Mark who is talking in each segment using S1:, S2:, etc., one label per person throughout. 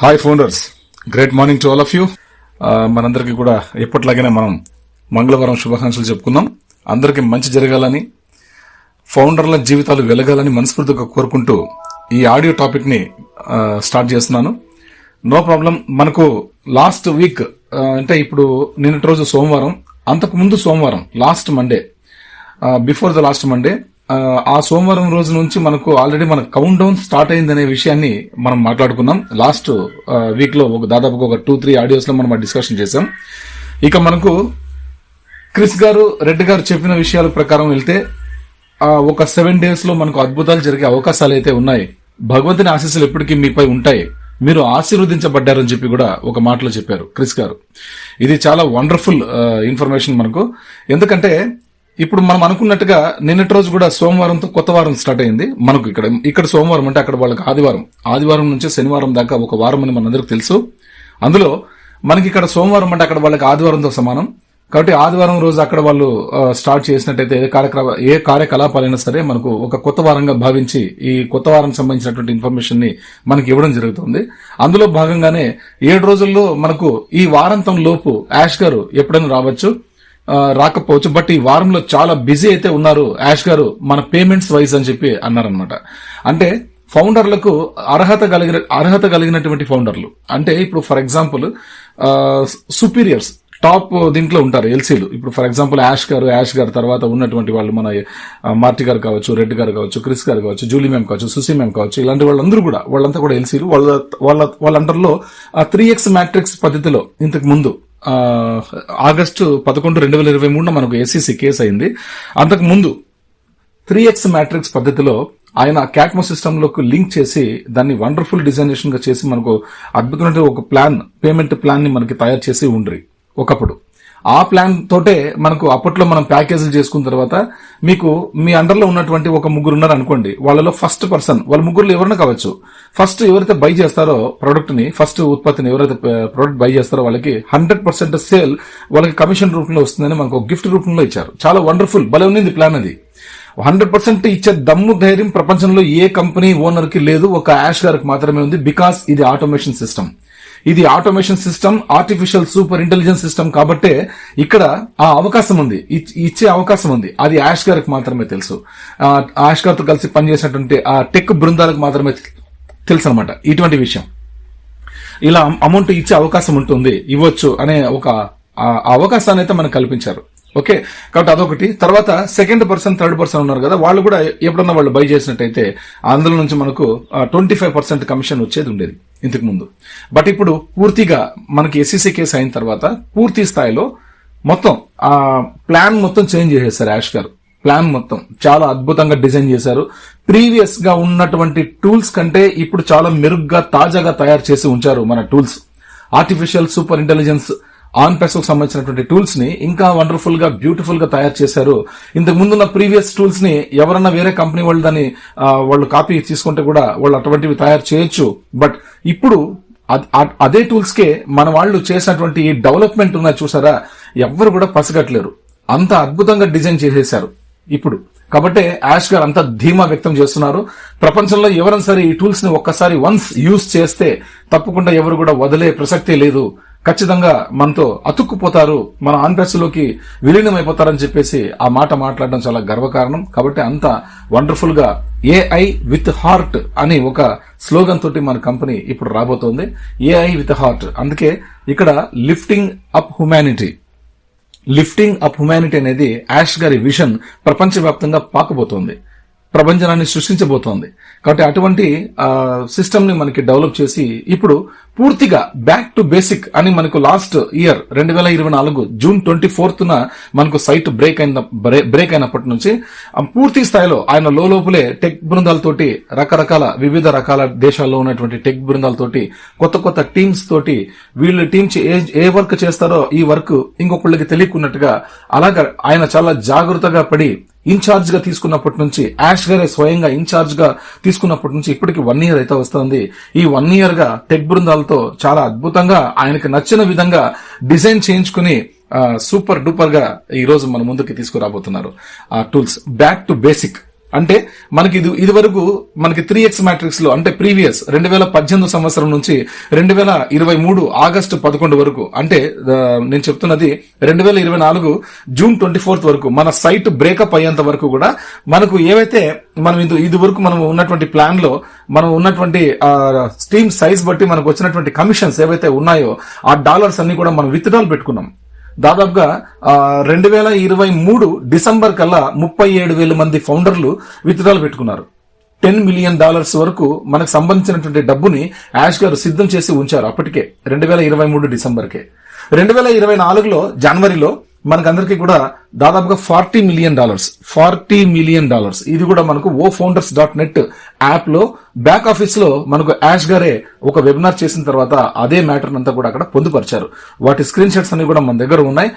S1: Hi founders great morning to all of you మనందరికీ కూడా ఎప్పట్లాగైనా మనం మంగళవారం శుభాకాంక్షలు చెప్పుకుందాం. అందరికీ మంచి జరగాలని ఫౌండర్ల జీవితాలు వెలగాలని మనస్ఫూర్తిగా కోరుకుంటూ ఈ ఆడియో టాపిక్ని స్టార్ట్ చేస్తున్నాను. No problem. మనకు లాస్ట్ వీక్ అంటే ఇప్పుడు నిన్నటి రోజు సోమవారం అంతకుముందు సోమవారం last Monday before the last Monday ఆ సోమవారం రోజు నుంచి మనకు ఆల్రెడీ మన కౌంట్ డౌన్ స్టార్ట్ అయిందనే విషయాన్ని మనం మాట్లాడుకున్నాం. లాస్ట్ వీక్లో ఒక దాదాపుగా ఒక టూ త్రీ ఆడియోస్లో మనం డిస్కషన్ చేసాం ఇక మనకు క్రిస్ గారు రెడ్డి గారు చెప్పిన విషయాల ప్రకారం వెళ్తే ఒక సెవెన్ డేస్లో మనకు అద్భుతాలు జరిగే అవకాశాలు అయితే ఉన్నాయి. భగవంతుని ఆశీస్సులు ఎప్పటికీ మీపై ఉంటాయి. మీరు ఆశీర్వదించబడ్డారని చెప్పి కూడా ఒక మాటలో చెప్పారు క్రిస్ గారు. ఇది చాలా వండర్ఫుల్ ఇన్ఫర్మేషన్ మనకు. ఎందుకంటే ఇప్పుడు మనం అనుకున్నట్టుగా నిన్నటి రోజు కూడా సోమవారంతో కొత్త వారం స్టార్ట్ అయింది. మనకు ఇక్కడ ఇక్కడ సోమవారం అంటే అక్కడ వాళ్ళకి ఆదివారం. ఆదివారం నుంచి శనివారం దాకా ఒక వారం అని మనందరికి తెలుసు. అందులో మనకి ఇక్కడ సోమవారం అంటే అక్కడ వాళ్ళకి ఆదివారంతో సమానం. కాబట్టి ఆదివారం రోజు అక్కడ వాళ్ళు స్టార్ట్ చేసినట్టయితే ఏ కార్యక్రమ ఏ కార్యకలాపాలైనా సరే మనకు ఒక కొత్త వారంగా భావించి ఈ కొత్త వారం సంబంధించినటువంటి ఇన్ఫర్మేషన్ని మనకి ఇవ్వడం జరుగుతుంది. అందులో భాగంగానే ఏడు రోజుల్లో మనకు ఈ వారాంతం లోపు యాష్ గారు ఎప్పుడైనా రావచ్చు. రాకపోవచ్చు. బట్ ఈ వారంలో చాలా బిజీ అయితే ఉన్నారు. యాష్ గారు మన పేమెంట్స్ వైజ్ అని చెప్పి అన్నారనమాట అంటే ఫౌండర్లకు అర్హత కలిగిన అర్హత కలిగినటువంటి ఫౌండర్లు. అంటే ఇప్పుడు ఫర్ ఎగ్జాంపుల్ సుపీరియర్స్ టాప్ దీంట్లో ఉంటారు ఎల్సీలు. ఇప్పుడు ఫర్ ఎగ్జాంపుల్ యాష్ గారు యాష్ గారు తర్వాత ఉన్నటువంటి వాళ్ళు మన మార్టి గారు కావచ్చు రెడ్ గారు కావచ్చు క్రిస్ గారు కావచ్చు జూలీ మ్యామ్ కావచ్చు సుసి మ్యామ్ కావచ్చు ఇలాంటి వాళ్ళందరూ కూడా వాళ్ళంతా కూడా ఎల్సీలు. వాళ్ళ వాళ్ళ వాళ్ళ అండర్లో త్రీ ఎక్స్ మ్యాట్రిక్స్ పద్ధతిలో ఇంతకు ముందు ఆగస్టు పదకొండు రెండు వేల ఇరవై మూడున మనకు ఏసీసీ కేసు అయింది. అంతకు ముందు త్రీ ఎక్స్ మ్యాట్రిక్స్ పద్ధతిలో ఆయన క్యాట్మో సిస్టమ్లోకి లింక్ చేసి దాన్ని వండర్ఫుల్ డిజైనేషన్గా చేసి మనకు అద్భుతమైన ఒక ప్లాన్ పేమెంట్ ప్లాన్ని మనకి తయారు చేసి ఉండ్రి. ఒకప్పుడు. ఆ ప్లాన్ తోటే మనకు అప్పట్లో మనం ప్యాకేజీలు చేసుకున్న తర్వాత మీకు మీ అండర్లో ఉన్నటువంటి ఒక ముగ్గురు ఉన్నారు అనుకోండి వాళ్ళలో ఫస్ట్ పర్సన్ వాళ్ళ ముగ్గురులో ఎవరైనా కావచ్చు. ఫస్ట్ ఎవరైతే బై చేస్తారో ప్రొడక్ట్ని ఫస్ట్ ఉత్పత్తిని ఎవరైతే ప్రొడక్ట్ బై చేస్తారో వాళ్ళకి హండ్రెడ్ పర్సెంట్ సేల్ వాళ్ళకి కమిషన్ రూపంలో వస్తుందని మనకు గిఫ్ట్ రూపంలో ఇచ్చారు. చాలా వండర్ఫుల్ భలే ఉంది ప్లాన్ అది. హండ్రెడ్ పర్సెంట్ ఇచ్చే దమ్ము ధైర్యం ప్రపంచంలో ఏ కంపెనీ ఓనర్కి లేదు ఒక యాష్ గారికి మాత్రమే ఉంది బికాస్ ఇది ఆటోమేషన్ సిస్టమ్ ఇది automation system artificial super intelligence system కాబట్టే ఇక్కడ ఆ అవకాశం ఉంది. ఇచ్- ఇచ్చే అవకాశం ఉంది. అది యాష్ గారికి మాత్రమే తెలుసు. యాష్ గారితో కలిసి పనిచేసినటువంటి ఆ టెక్ బృందాలకు మాత్రమే తెలుసు అనమాట ఇటువంటి విషయం. ఇలా అమౌంట్ ఇచ్చే అవకాశం ఉంటుంది. ఇవ్వచ్చు అనే ఒక అవకాశాన్ని అయితే మనకు కల్పించారు. ఓకే. కాబట్టి అదొకటి. తర్వాత సెకండ్ పర్సన్ థర్డ్ పర్సన్ ఉన్నారు కదా వాళ్ళు కూడా ఎప్పుడన్నా వాళ్ళు బై చేసినట్టయితే అందులో నుంచి మనకు ట్వంటీ ఫైవ్ పర్సెంట్ కమిషన్ వచ్చేది ఉండేది ఇంతకు ముందు. బట్ ఇప్పుడు పూర్తిగా మనకి ఎస్సీసీ కేసు అయిన తర్వాత పూర్తి స్థాయిలో మొత్తం ఆ ప్లాన్ మొత్తం చేంజ్ చేసేసారు యాష్ గారు. ప్లాన్ మొత్తం చాలా అద్భుతంగా డిజైన్ చేశారు. ప్రీవియస్గా ఉన్నటువంటి టూల్స్ కంటే ఇప్పుడు చాలా మెరుగ్గా తాజాగా తయారు చేసి ఉంచారు మన tools artificial super intelligence on పెసోకు సంబంధించినటువంటి టూల్స్ని ఇంకా వండర్ఫుల్గా బ్యూటిఫుల్గా తయారు చేశారు. ఇంతకు ముందున్న ప్రీవియస్ టూల్స్ని ఎవరన్నా వేరే కంపెనీ వాళ్ళు దాన్ని వాళ్ళు కాపీ తీసుకుంటే కూడా వాళ్ళు అటువంటివి తయారు చేయొచ్చు. బట్ ఇప్పుడు అదే టూల్స్ కే మన వాళ్ళు చేసినటువంటి ఈ డెవలప్మెంట్ ఉన్న చూసారా? ఎవ్వరు కూడా పసగట్లేరు అంత అద్భుతంగా డిజైన్ చేసేశారు ఇప్పుడు. కాబట్టి యాష్ గారు అంత ధీమా వ్యక్తం చేస్తున్నారు. ప్రపంచంలో ఎవరైనా సరే ఈ టూల్స్ని ఒక్కసారి వన్స్ యూజ్ చేస్తే తప్పకుండా ఎవరు కూడా వదిలే ప్రసక్తే లేదు. ఖచ్చితంగా మనతో అతుక్కుపోతారు మన ఆన్ప్రెస్లోకి విలీనం అయిపోతారని చెప్పేసి ఆ మాట మాట్లాడడం చాలా గర్వకారణం. కాబట్టి అంత వండర్ఫుల్గా ఏఐ విత్ హార్ట్ అని ఒక స్లోగన్ తోటి మన కంపెనీ ఇప్పుడు రాబోతోంది. AI with heart. అందుకే ఇక్కడ lifting up humanity. Lifting up humanity అనేది యాష్ గారి విజన్ ప్రపంచవ్యాప్తంగా పాకబోతోంది. ప్రపంచనాన్ని సృష్టించబోతోంది. కాబట్టి అటువంటి సిస్టమ్ని మనకి డెవలప్ చేసి ఇప్పుడు పూర్తిగా బ్యాక్ టు బేసిక్ అని మనకు లాస్ట్ ఇయర్ రెండు వేల ఇరవై నాలుగు జూన్ ట్వంటీ ఫోర్త్ న మనకు సైట్ బ్రేక్ అయిన బ్రేక్ అయినప్పటి నుంచి పూర్తి స్థాయిలో ఆయన లోపలే టెక్ బృందాలతోటి రకరకాల వివిధ రకాల దేశాల్లో ఉన్నటువంటి టెక్ బృందాలతోటి కొత్త కొత్త టీమ్స్ తోటి వీళ్ళు టీమ్స్ ఏ ఏ వర్క్ చేస్తారో ఈ వర్క్ ఇంకొకళ్ళకి తెలియకున్నట్టుగా అలాగా ఆయన చాలా జాగ్రత్తగా పడి ఇన్ఛార్జ్గా తీసుకున్నప్పటి నుంచి యాష్ గారే స్వయంగా ఇన్ఛార్జ్గా తీసుకున్నప్పటి నుంచి ఇప్పటికి వన్ ఇయర్ అయితే వస్తుంది. ఈ వన్ ఇయర్గా టెక్ బృందాలతో చాలా అద్భుతంగా ఆయనకు నచ్చిన విధంగా డిజైన్ చేయించుకుని సూపర్ డూపర్గా ఈ రోజు మన ముందుకి తీసుకురాబోతున్నారు. ఆ టూల్స్. Back to basic. అంటే మనకి ఇది ఇది వరకు మనకి త్రీ ఎక్స్ మ్యాట్రిక్స్లో అంటే ప్రీవియస్ రెండు వేల పద్దెనిమిది సంవత్సరం నుంచి రెండు వేల ఇరవై మూడు ఆగస్టు పదకొండు వరకు అంటే నేను చెప్తున్నది రెండు వేల ఇరవై నాలుగు జూన్ ట్వంటీ ఫోర్త్ వరకు మన సైట్ బ్రేకప్ అయ్యేంత వరకు కూడా మనకు ఏవైతే మనం ఇది ఇది వరకు మనం ఉన్నటువంటి ప్లాన్లో మనం ఉన్నటువంటి స్టీమ్ సైజ్ బట్టి మనకు వచ్చినటువంటి కమిషన్స్ ఏవైతే ఉన్నాయో ఆ డాలర్స్ అన్ని కూడా మనం విత్డ్రాల్ పెట్టుకున్నాం. దాదాపుగా రెండు వేల ఇరవై మూడు డిసెంబర్ కల్లా ముప్పై ఏడు వేల మంది ఫౌండర్లు విత్డ్రాలు పెట్టుకున్నారు. టెన్ మిలియన్ డాలర్స్ వరకు మనకు సంబంధించినటువంటి డబ్బుని యాష్ గారు సిద్ధం చేసి ఉంచారు అప్పటికే రెండు వేల ఇరవై మూడు డిసెంబర్కే. రెండు వేల ఇరవై నాలుగులో జనవరిలో మనకందరికీ కూడా దాదాపుగా forty million dollars forty million dollars. ఇది కూడా మనకు ఓ ఫౌండర్స్ డాట్ నెట్ యాప్లో బ్యాక్ ఆఫీస్లో మనకు యాష్ గారే ఒక వెబినార్ చేసిన తర్వాత అదే మ్యాటర్ అంతా కూడా అక్కడ పొందుపరిచారు. వాటి స్క్రీన్ షాట్స్ అన్ని కూడా మన దగ్గర ఉన్నాయి.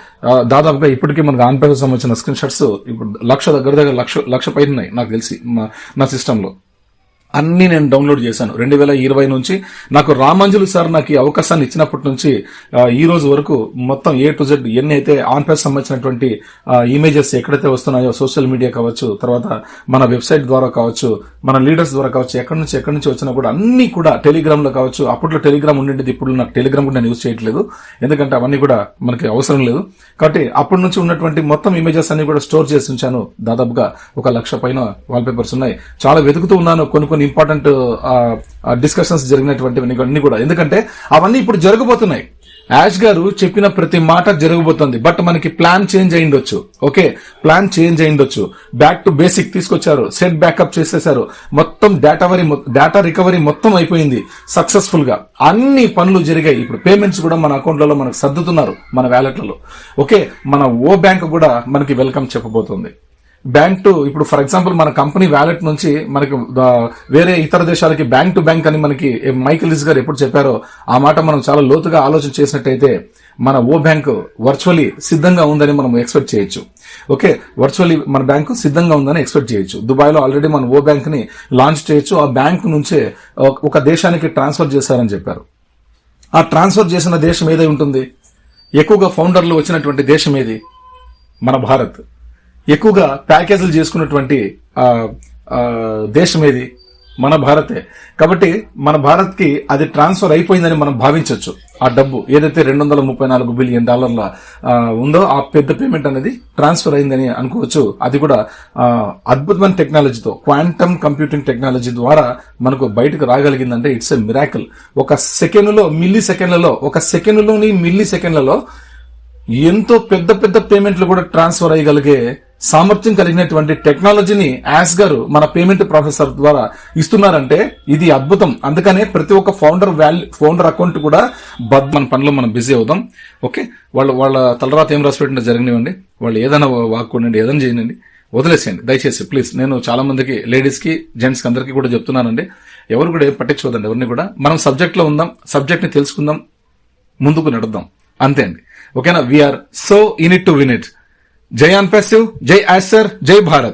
S1: దాదాపుగా ఇప్పటికీ మనకు ఆన్పై సంబంధించిన స్క్రీన్ షాట్స్ ఇప్పుడు లక్ష దగ్గర దగ్గర లక్ష లక్ష పైన ఉన్నాయి నాకు తెలిసి మా- నా సిస్టమ్లో. అన్ని నేను డౌన్లోడ్ చేశాను. రెండు వేల ఇరవై నుంచి నాకు రామంజులు సార్ నాకు ఈ అవకాశాన్ని ఇచ్చినప్పటి నుంచి ఈ రోజు వరకు మొత్తం ఏ టు జెడ్ ఎన్ని అయితే ఆన్ సంబంధించినటువంటి ఇమేజెస్ ఎక్కడైతే వస్తున్నాయో సోషల్ మీడియా కావచ్చు తర్వాత మన వెబ్సైట్ ద్వారా కావచ్చు మన లీడర్స్ ద్వారా కావచ్చు ఎక్కడి నుంచి ఎక్కడి నుంచి వచ్చినా కూడా అన్ని కూడా టెలిగ్రామ్లో కావచ్చు. అప్పట్లో టెలిగ్రామ్ ఉండేది ఇప్పుడు నాకు టెలిగ్రామ్ కూడా నేను యూజ్ చేయట్లేదు. ఎందుకంటే అవన్నీ కూడా మనకి అవసరం లేదు. కాబట్టి అప్పటి నుంచి ఉన్నటువంటి మొత్తం ఇమేజెస్ అన్ని కూడా స్టోర్ చేసి ఉంచాను. దాదాపుగా ఒక లక్ష పైన వాల్ పేపర్స్ ఉన్నాయి. చాలా వెతుకుతూ ఉన్నాను. కొన్ని కొన్ని ఇంపార్టెంట్ డిస్కషన్స్ జరిగినటువంటివన్నీ కూడా- అన్ని కూడా. ఎందుకంటే అవన్నీ ఇప్పుడు జరగబోతున్నాయి. యాష్ గారు చెప్పిన ప్రతి మాట జరగబోతుంది. బట్ మనకి ప్లాన్ చేంజ్ అయిండొచ్చు ఓకే ప్లాన్ చేంజ్ అయిండొచ్చు బ్యాక్ టు బేసిక్ తీసుకొచ్చారు. సెట్ బ్యాకప్ చేసేసారు. మొత్తం డేటా వరి డేటా రికవరీ మొత్తం అయిపోయింది. సక్సెస్ఫుల్గా. అన్ని పనులు జరిగాయి. ఇప్పుడు పేమెంట్స్ కూడా మన అకౌంట్లలో మనకు సర్దుతున్నారు. మన వ్యాలెట్లలో ఓకే మన ఓ బ్యాంక్ కూడా మనకి వెల్కమ్ చెప్పబోతుంది. బ్యాంక్ టు ఇప్పుడు ఫర్ ఎగ్జాంపుల్ మన కంపెనీ వ్యాలెట్ నుంచి మనకి వేరే ఇతర దేశాలకి బ్యాంక్ టు బ్యాంక్ అని మనకి మైకిల్ గారు ఎప్పుడు చెప్పారో ఆ మాట మనం చాలా లోతుగా ఆలోచన చేసినట్టయితే మన ఓ బ్యాంక్ వర్చువలీ సిద్ధంగా ఉందని మనం ఎక్స్పెక్ట్ చేయొచ్చు. ఓకే వర్చువల్లీ మన బ్యాంకు సిద్ధంగా ఉందని ఎక్స్పెక్ట్ చేయొచ్చు. దుబాయ్లో ఆల్రెడీ మనం ఓ బ్యాంక్ని లాంచ్ చేయొచ్చు. ఆ బ్యాంక్ నుంచే ఒక- ఒక దేశానికి ట్రాన్స్ఫర్ చేశారని చెప్పారు. ఆ ట్రాన్స్ఫర్ చేసిన దేశం ఏదై ఉంటుంది? ఎక్కువగా ఫౌండర్లు వచ్చినటువంటి దేశం ఏది? మన భారత్. ఎక్కువగా ప్యాకేజీలు చేసుకున్నటువంటి దేశం ఏది? మన భారతే. కాబట్టి మన భారత్కి అది ట్రాన్స్ఫర్ అయిపోయిందని మనం భావించవచ్చు ఆ డబ్బు ఏదైతే రెండు వందల ముప్పై నాలుగు బిలియన్ డాలర్ల ఉందో ఆ పెద్ద పేమెంట్ అనేది ట్రాన్స్ఫర్ అయిందని అనుకోవచ్చు. అది కూడా అద్భుతమైన టెక్నాలజీతో క్వాంటమ్ కంప్యూటింగ్ టెక్నాలజీ ద్వారా మనకు బయటకు రాగలిగిందంటే ఇట్స్ ఎ మిరాకిల్. ఒక సెకండ్లో మిల్లీ సెకండ్లలో ఒక సెకండ్లోని మిల్లీ సెకండ్లలో ఎంతో పెద్ద పెద్ద పేమెంట్లు కూడా ట్రాన్స్ఫర్ అయ్యగలిగే సామర్థ్యం కలిగినటువంటి టెక్నాలజీని యాస్ గారు మన పేమెంట్ ప్రాసెసర్ ద్వారా ఇస్తున్నారంటే ఇది అద్భుతం. అందుకనే ప్రతి ఒక్క ఫౌండర్ వాల్యూ ఫౌండర్ అకౌంట్ కూడా బద్ మన పనిలో మనం బిజీ అవుదాం. ఓకే? వాళ్ళ వాళ్ళ తలరాత ఏం రాసి పెట్టినా జరగనివ్వండి. వాళ్ళు ఏదైనా వాక్కోండి ఏదైనా చేయనండి వదిలేసేయండి. దయచేసి ప్లీజ్ నేను చాలా మందికి లేడీస్కి జెంట్స్కి అందరికీ కూడా చెప్తున్నానండి. ఎవరు కూడా ఏం పట్టించుకోదండి ఎవరిని కూడా. మనం సబ్జెక్ట్లో ఉందాం సబ్జెక్ట్ని తెలుసుకుందాం ముందుకు నడుద్దాం. అంతే అండి. ఓకేనా? We're so in it to win it जय अनपेसिव जय ऐसर जय भारत